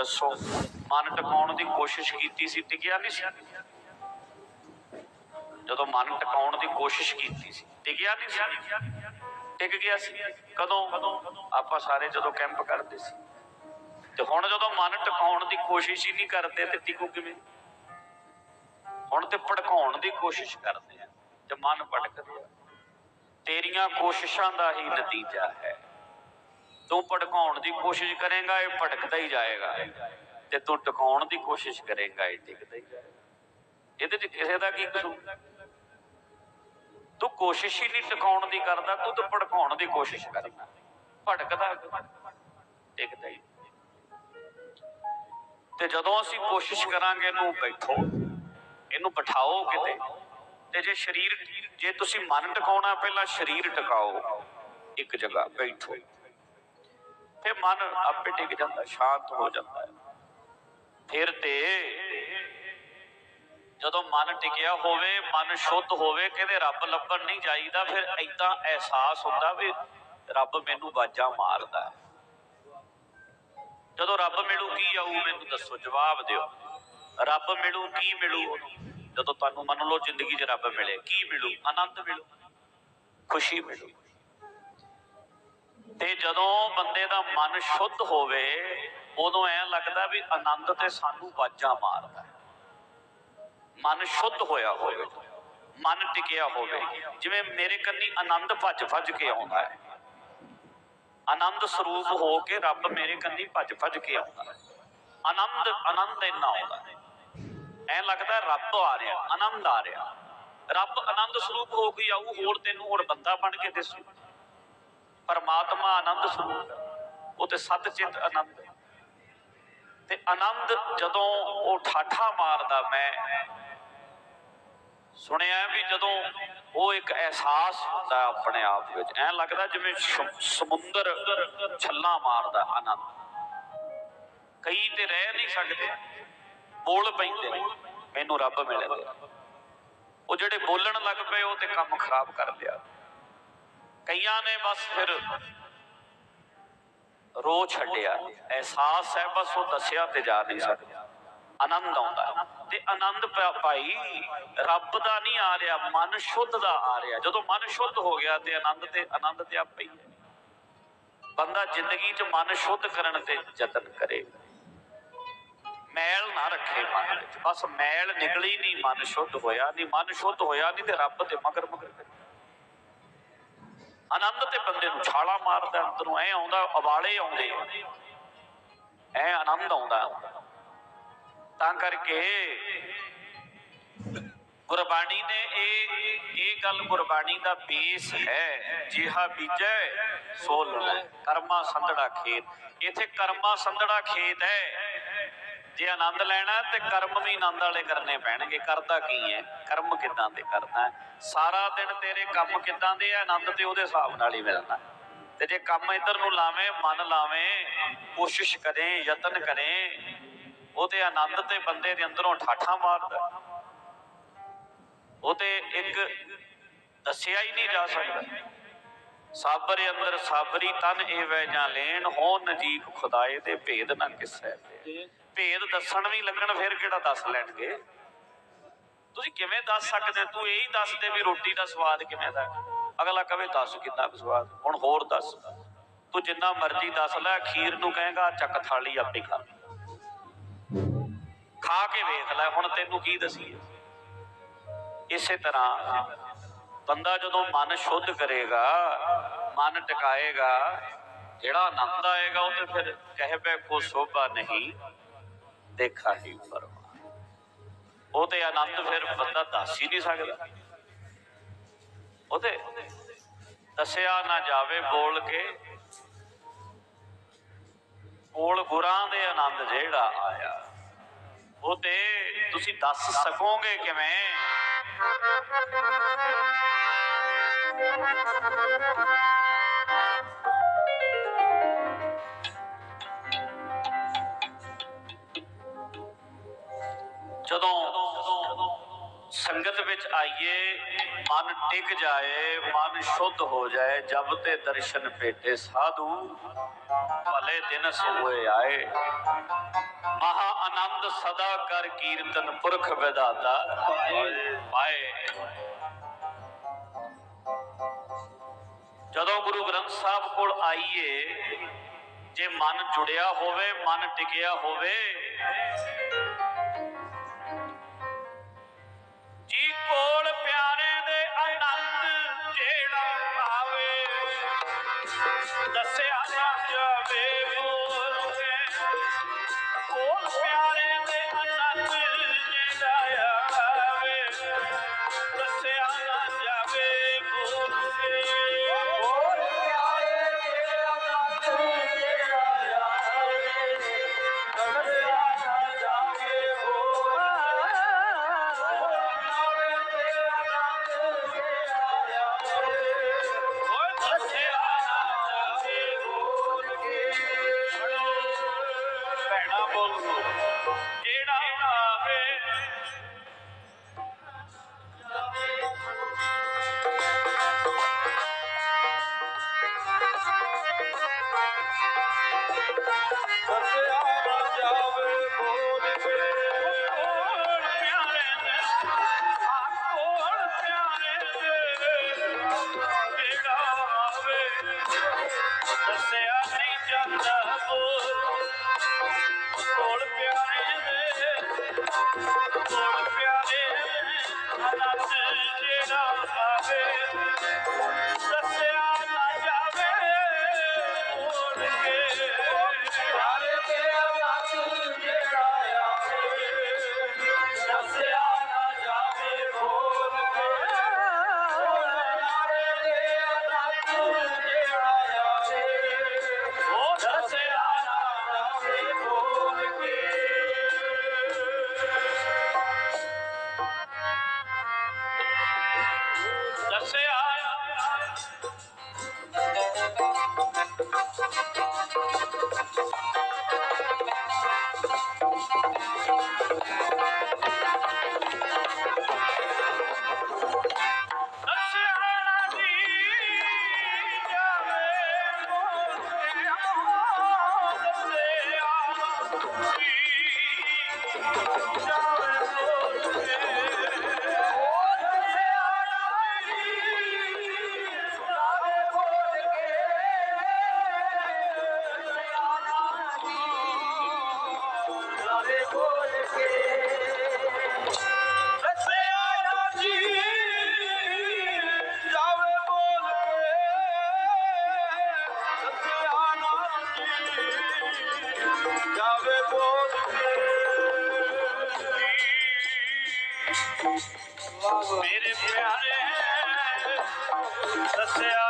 ਦੱਸੋ। ਮਨ ਟਿਕਾਉਣ ਦੀ ਕੋਸ਼ਿਸ਼ ਕੀਤੀ ਸੀ ਟਿਕਿਆ ਨਹੀਂ ਸੀ। ਜਦੋਂ ਮਨ ਟਿਕਾਉਣ ਦੀ ਕੋਸ਼ਿਸ਼ ਕੀਤੀ ਸੀ ਟਿਕਿਆ ਨਹੀਂ ਸੀ। ਟਿਕ ਗਿਆ ਸੀ। ਕਦੋਂ? ਆਪਾਂ ਸਾਰੇ ਜਦੋਂ ਕੈਂਪ ਕਰਦੇ ਸੀ। ਤੇ ਹੁਣ ਜਦੋਂ ਮਨ ਟਿਕਾਉਣ ਦੀ ਕੋਸ਼ਿਸ਼ ਹੀ ਨਹੀਂ ਕਰਦੇ ਤੇ ਟਿਕੂ ਕਿਵੇਂ? ਹੁਣ ਤੇ ਭੜਕਾਉਣ ਦੀ ਕੋਸ਼ਿਸ਼ ਕਰਦੇ ਆ ਤੇ ਮਨ ਭਟਕਦੇ ਆ ਤੇਰੀਆਂ ਕੋਸ਼ਿਸ਼ਾਂ ਦਾ ਹੀ ਨਤੀਜਾ ਹੈ। ਤੂੰ ਭੜਕਾਉਣ ਦੀ ਕੋਸ਼ਿਸ਼ ਕਰੇਗਾ, ਇਹ ਭੜਕਦਾ ਹੀ ਜਾਏਗਾ। ਤੇ ਤੂੰ ਟਿਕਾਉਣ ਦੀ ਕੋਸ਼ਿਸ਼ ਕਰੇਗਾ, ਇਹ ਟਿਕਦਾ ਹੀ ਇਹਦੇ 'ਚ ਕਿਸੇ ਦਾ ਕੀ ਕਸੂਰ? ਤੂੰ ਕੋਸ਼ਿਸ਼ ਹੀ ਨਹੀਂ ਟਿਕਾਉਣ ਦੀ ਕਰਦਾ, ਤੂੰ ਤਾਂ ਭੜਕਾਉਣ ਦੀ ਕੋਸ਼ਿਸ਼ ਕਰਦਾ। ਭਟਕਦਾ ਟਿਕਦਾ ਹੀ। ਤੇ ਜਦੋਂ ਅਸੀਂ ਕੋਸ਼ਿਸ਼ ਕਰਾਂਗੇ ਇਹਨੂੰ ਬੈਠੋ, ਇਹਨੂੰ ਬਿਠਾਓ ਕਿਤੇ, ਤੇ ਜੇ ਸਰੀਰ, ਜੇ ਤੁਸੀਂ ਮਨ ਟਿਕਾਉਣਾ, ਪਹਿਲਾਂ ਸਰੀਰ ਟਿਕਾਓ, ਇੱਕ ਜਗ੍ਹਾ ਬੈਠੋ। ਫਿਰ ਮਨ ਆਪੇ ਟਿਕ ਜਾਂਦਾ, ਸ਼ਾਂਤ ਹੋ ਜਾਂਦਾ ਹੈ। ਫਿਰ ਤੇ ਜਦੋਂ ਮਨ ਟਿਕਿਆ ਹੋਵੇ, ਮਨ ਸ਼ੁੱਧ ਹੋਵੇ, ਕਹਿੰਦੇ ਰੱਬ ਲੱਭਣ ਨਹੀਂ ਜਾਈਦਾ, ਫਿਰ ਐਦਾਂ ਅਹਿਸਾਸ ਹੁੰਦਾ ਵੀ ਰੱਬ ਮੈਨੂੰ ਬਾਜਾਂ ਮਾਰਦਾ ਹੈ। ਜਦੋਂ ਰੱਬ ਮਿਲੂ ਕੀ ਆਊ, ਮੈਨੂੰ ਦੱਸੋ, ਜਵਾਬ ਦਿਓ। ਰੱਬ ਮਿਲੂ, ਕੀ ਮਿਲੂ? ਜਦੋਂ ਤੁਹਾਨੂੰ ਮੰਨ ਲਓ ਜ਼ਿੰਦਗੀ 'ਚ ਰੱਬ ਮਿਲੇ, ਕੀ ਮਿਲੂ? ਆਨੰਦ ਮਿਲੂ, ਖੁਸ਼ੀ ਮਿਲੂ। ਤੇ ਜਦੋਂ ਬੰਦੇ ਦਾ ਮਨ ਸ਼ੁੱਧ ਹੋਵੇ, ਉਦੋਂ ਐ ਲੱਗਦਾ ਵੀ ਆਨੰਦ ਤੇ ਸਾਨੂੰ ਬਾਜਾਂ ਮਾਰਦਾ। ਮਨ ਸ਼ੁੱਧ ਹੋਇਆ ਹੋਵੇ, ਮਨ ਟਿਕਿਆ ਹੋਵੇ। ਜਿਵੇਂ ਮੇਰੇ ਕੰਨੀ ਆਨੰਦ ਭੱਜ ਭੱਜ ਕੇ ਆਉਂਦਾ ਹੈ। ਆਨੰਦ ਸਰੂਪ ਹੋ ਕੇ ਰੱਬ ਮੇਰੇ ਕੰਨੀ ਭੱਜ ਭੱਜ ਕੇ ਆਉਂਦਾ ਹੈ। ਆਨੰਦ ਆਨੰਦ ਇੰਨਾ ਆਉਂਦਾ ਹੈ। ਐ ਲੱਗਦਾ ਹੈ ਰੱਬ ਆ ਰਿਹਾ, ਆਨੰਦ ਆ ਰਿਹਾ। ਰੱਬ ਆਨੰਦ ਸਰੂਪ ਹੋ ਕੇ ਆਊ, ਹੋਰ ਤੈਨੂੰ ਹੋਰ ਬੰਦਾ ਬਣ ਕੇ ਦਿਸੂ। ਪਰਮਾਤਮਾ ਆਨੰਦ ਸਰੂਪ ਉਹ ਤੇ ਸਤ ਚਿਤ ਆਨੰਦ। ਤੇ ਆਨੰਦ ਜਦੋਂ ਉਹ ਠਾਠਾ ਮਾਰਦਾ ਮੈਂ, ਸੁਣਿਆ ਵੀ ਜਦੋਂ ਉਹ ਇੱਕ ਅਹਿਸਾਸ ਹੁੰਦਾ ਆਪਣੇ ਆਪ ਵਿੱਚ, ਐਂ ਲੱਗਦਾ ਜਿਵੇਂ ਸਮੁੰਦਰ ਛੱਲਾ ਮਾਰਦਾ ਆਨੰਦ। ਕਈ ਤੇ ਰਹਿ ਨਹੀਂ ਸਕਦੇ, ਬੋਲ ਪੈਂਦੇ ਮੈਨੂੰ ਰੱਬ ਮਿਲੇ ਉਹ ਜਿਹੜੇ ਬੋਲਣ ਲੱਗ ਪਏ, ਉਹ ਤੇ ਕੰਮ ਖਰਾਬ ਕਰ ਲਿਆ। ਕਈਆਂ ਨੇ ਬਸ ਫਿਰ ਰੋ ਛੱਡਿਆ। ਅਹਿਸਾਸ ਹੈ, ਬਸ ਉਹ ਦੱਸਿਆ ਤੇ ਜਾ ਨਹੀਂ ਸਕਦਾ। ਆਨੰਦ ਆਉਂਦਾ ਤੇ ਆਨੰਦ ਭਾਈ, ਰੱਬ ਦਾ ਨਹੀਂ ਆ ਰਿਹਾ, ਮਨ ਸ਼ੁੱਧ ਦਾ ਆ ਰਿਹਾ। ਜਦੋਂ ਮਨ ਸ਼ੁੱਧ ਹੋ ਗਿਆ ਤੇ ਆਨੰਦ ਤੇ ਆਨੰਦ ਤੇ ਆਪੇ ਹੀ ਬੰਦਾ ਜ਼ਿੰਦਗੀ 'ਚ ਮਨ ਸ਼ੁੱਧ ਕਰਨ ਤੇ ਯਤਨ ਕਰੇ। ਮੈਲ ਨਾ ਰੱਖੇ ਮਨ ਵਿੱਚ। ਬਸ ਮੈਲ ਨਿਕਲੀ ਨਹੀਂ, ਮਨ ਸ਼ੁੱਧ ਹੋਇਆ ਨਹੀਂ। ਮਨ ਸ਼ੁੱਧ ਹੋਇਆ ਨਹੀਂ ਤੇ ਰੱਬ ਤੇ ਮਗਰ ਮਗਰ ਕਰੇ। ਆਨੰਦ ਤੇ ਬੰਦੇ ਨੂੰ ਛਾਲਾ ਮਾਰਦਾ, ਅੰਦਰੋਂ ਐ ਆਉਂਦਾ, ਉਬਾਲੇ ਆਉਂਦੇ। ਐ ਆਨੰਦ ਆਉਂਦਾ। ਤਾਂ ਕਰਕੇ ਗੁਰਬਾਣੀ ਨੇ ਇਹ ਇਹ ਗੱਲ ਗੁਰਬਾਣੀ ਦਾ ਬੇਸ ਹੈ। ਜਿਹਾ ਬੀਜੈ, ਸੋ ਲਣਾ ਕਰਮਾ ਸੰਧੜਾ ਖੇਤ। ਇਥੇ ਕਰਮਾ ਸੰਧੜਾ ਖੇਤ ਹੈ। ਜੇ ਆਨੰਦ ਲੈਣਾ ਤੇ ਕਰਮ ਵੀ ਆਨੰਦ ਵਾਲੇ ਕਰਨੇ ਪੈਣਗੇ। ਕਰਦਾ ਕੀ ਹੈ? ਕਰਮ ਕਿਦਾਂ ਦੇ ਕਰਦਾ ਹੈ? ਸਾਰਾ ਦਿਨ ਤੇਰੇ ਕੰਮ ਕਿਦਾਂ ਦੇ ਆ? ਆਨੰਦ ਤੇ ਉਹਦੇ ਹਿਸਾਬ ਨਾਲ ਹੀ ਮਿਲਣਾ ਤੇ ਜੇ ਕੰਮ ਇਧਰ ਨੂੰ ਲਾਵੇਂ, ਮਨ ਲਾਵੇਂ, ਕੋਸ਼ਿਸ਼ ਕਰੇ, ਯਤਨ ਕਰੇ ਉਹ ਆਨੰਦ ਤੇ ਬੰਦੇ ਦੇ ਅੰਦਰੋਂ ਠਾਠਾਂ ਮਾਰਦਾ ਉਹ ਤੇ ਇੱਕ ਦੱਸਿਆ ਹੀ ਨਹੀਂ ਜਾ ਸਕਦਾ। ਸਾਬਰ ਅੰਦਰ ਸਾਬਰੀ ਤਨ ਏਵੈ ਜਾਂ ਲੈਣ ਹੋ ਨਜੀਕ ਖੁਦਾਏ ਦੇ ਭੇਦ ਨਾ ਕਿਸੈ ਤੇ। ਭੇਦ ਦੱਸਣ ਵੀ ਲੱਗਣ, ਫਿਰ ਕਿਹੜਾ ਦੱਸ ਲੈਣਗੇ? ਤੁਸੀਂ ਕਿਵੇਂ ਦੱਸ ਸਕਦੇ? ਤੂੰ ਇਹੀ ਦੱਸ ਦੇ ਵੀ ਰੋਟੀ ਦਾ ਸਵਾਦ ਕਿਵੇਂ ਦਾ ਅਗਲਾ ਕਵੇ, ਦੱਸ ਕਿੰਨਾ ਕੁ ਸਵਾਦ? ਹੁਣ ਹੋਰ ਦੱਸ। ਤੂੰ ਜਿੰਨਾ ਮਰਜ਼ੀ ਦੱਸ ਲੈ ਅਖੀਰ ਨੂੰ ਕਹੇਗਾ, ਚੱਕ ਥਾਲੀ ਆਪਣੀ ਖਾ ਖਾ ਕੇ ਵੇਖ ਲੈ, ਹੁਣ ਤੈਨੂੰ ਕੀ ਦਸੀਏ? ਇਸੇ ਤਰ੍ਹਾਂ ਬੰਦਾ ਜਦੋਂ ਮਨ ਸ਼ੁੱਧ ਕਰੇਗਾ, ਮਨ ਟਿਕਾਏਗਾ, ਜਿਹੜਾ ਆਨੰਦ ਆਏਗਾ, ਉਹ ਤੇ ਫਿਰ ਕਹਿ ਪੈ ਕੋ ਸੋਭਾ ਨਹੀਂ। ਦੇਖਾ ਹੀ ਪਰਮਾ ਉਹ ਤੇ ਆਨੰਦ ਫਿਰ ਬੰਦਾ ਦੱਸ ਹੀ ਨਹੀਂ ਸਕਦਾ। ਉਹ ਤੇ ਦੱਸਿਆ ਨਾ ਜਾਵੇ ਬੋਲ ਕੇ, ਕੋਲ ਗੁਰਾਂ ਦੇ ਆਨੰਦ ਜਿਹੜਾ ਆਇਆ। ਉਹ ਤੇ ਤੁਸੀਂ ਦੱਸ ਸਕੋਗੇ ਕਿਵੇਂ? ਜਦੋਂ ਸੰਗਤ ਵਿੱਚ ਆਈਏ, ਮਨ ਟਿਕ ਜਾਏ, ਮਨ ਸ਼ੁੱਧ ਹੋ ਜਾਏ, ਜਬ ਤੇ ਦਰਸ਼ਨ ਭੇਟੇ ਸਾਧੂ, ਭਲੇ ਦਿਨ ਸੋਏ ਆਏ। ਮਹਾ ਆਨੰਦ ਸਦਾ ਕਰ ਕੀਰਤਨ ਪੁਰਖ ਵਿਦਾਤਾ ਪਾਏ। ਜਦੋਂ ਗੁਰੂ ਗ੍ਰੰਥ ਸਾਹਿਬ ਕੋਲ ਆਈਏ, ਜੇ ਮਨ ਜੁੜਿਆ ਹੋਵੇ, ਮਨ ਟਿਕਿਆ ਹੋਵੇ যাবে मेरे प्यारे दसिया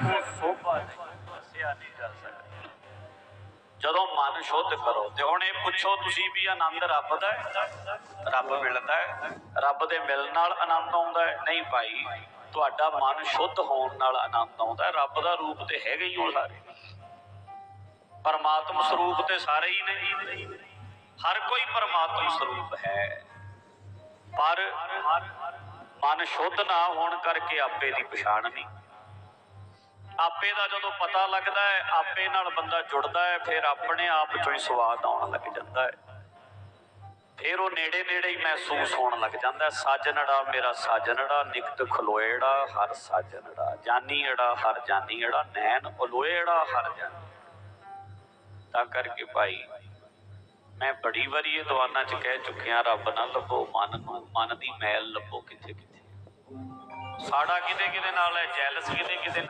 ਸਹਿਬ ਸੋਭਾ ਨਹੀਂ ਦੱਸਿਆ ਨਹੀਂ ਜਾ ਸਕਦਾ ਜਦੋਂ ਮਨ ਸ਼ੁੱਧ ਕਰੋ ਤੇ ਹੁਣ ਇਹ ਪੁੱਛੋ ਤੁਸੀਂ ਵੀ ਆਨੰਦ ਰੱਬ ਦਾ ਹੈ? ਰੱਬ ਮਿਲਦਾ ਹੈ। ਰੱਬ ਦੇ ਮਿਲਣ ਨਾਲ ਆਨੰਦ ਆਉਂਦਾ ਹੈ। ਨਹੀਂ ਭਾਈ, ਤੁਹਾਡਾ ਮਨ ਸ਼ੁੱਧ ਹੋਣ ਨਾਲ ਆਨੰਦ ਆਉਂਦਾ ਹੈ। ਰੱਬ ਦਾ ਰੂਪ ਤੇ ਹੈਗਾ ਹੀ ਉਹ ਸਾਰੇ। ਪਰਮਾਤਮ ਸਰੂਪ ਤੇ ਸਾਰੇ ਹੀ ਨੇ। ਹਰ ਕੋਈ ਪਰਮਾਤਮ ਸਰੂਪ ਹੈ। ਪਰ ਮਨ ਸ਼ੁੱਧ ਨਾ ਹੋਣ ਕਰਕੇ ਆਪੇ ਦੀ ਪਛਾਣ ਨਹੀਂ। ਆਪੇ ਦਾ ਜਦੋਂ ਪਤਾ ਲੱਗਦਾ ਹੈ, ਆਪੇ ਨਾਲ ਬੰਦਾ ਜੁੜਦਾ ਹੈ, ਫਿਰ ਆਪਣੇ ਆਪ ਚੋਂ ਹੀ ਸਵਾਦ ਆਉਣ ਲੱਗ ਜਾਂਦਾ ਹੈ। ਫਿਰ ਉਹ ਨੇੜੇ ਨੇੜੇ ਹੀ ਮਹਿਸੂਸ ਹੋਣ ਲੱਗ ਜਾਂਦਾ ਹੈ, ਸਾਜਨੜਾ ਮੇਰਾ ਸਾਜਨੜਾ, ਨਿਕਟ ਖਲੋਏੜਾ ਹਰ ਸਾਜਨੜਾ ਜਾਨੀੜਾ ਹਰ ਜਾਨੀੜਾ ਨੈਣ ਉਲੋਏੜਾ ਹਰ ਜਾਨੀ। ਤਾਂ ਕਰਕੇ ਭਾਈ, ਮੈਂ ਬੜੀ ਵਾਰੀ ਇਹ ਦੁਆਨਾ ਚ ਕਹਿ ਚੁੱਕਿਆ, ਰੱਬ ਨਾ ਲੱਭੋ, ਮਨ ਨੂੰ, ਮਨ ਦੀ ਮੈਲ ਲੱਭੋ ਕਿੱਥੇ ਕਿੱਥੇ ਸਾੜਾ ਕਿਤੇ ਕਿਤੇ ਨਾਲ ਹੈ ਜੈਲਸ ਕਿਤੇ ਕਿਤੇ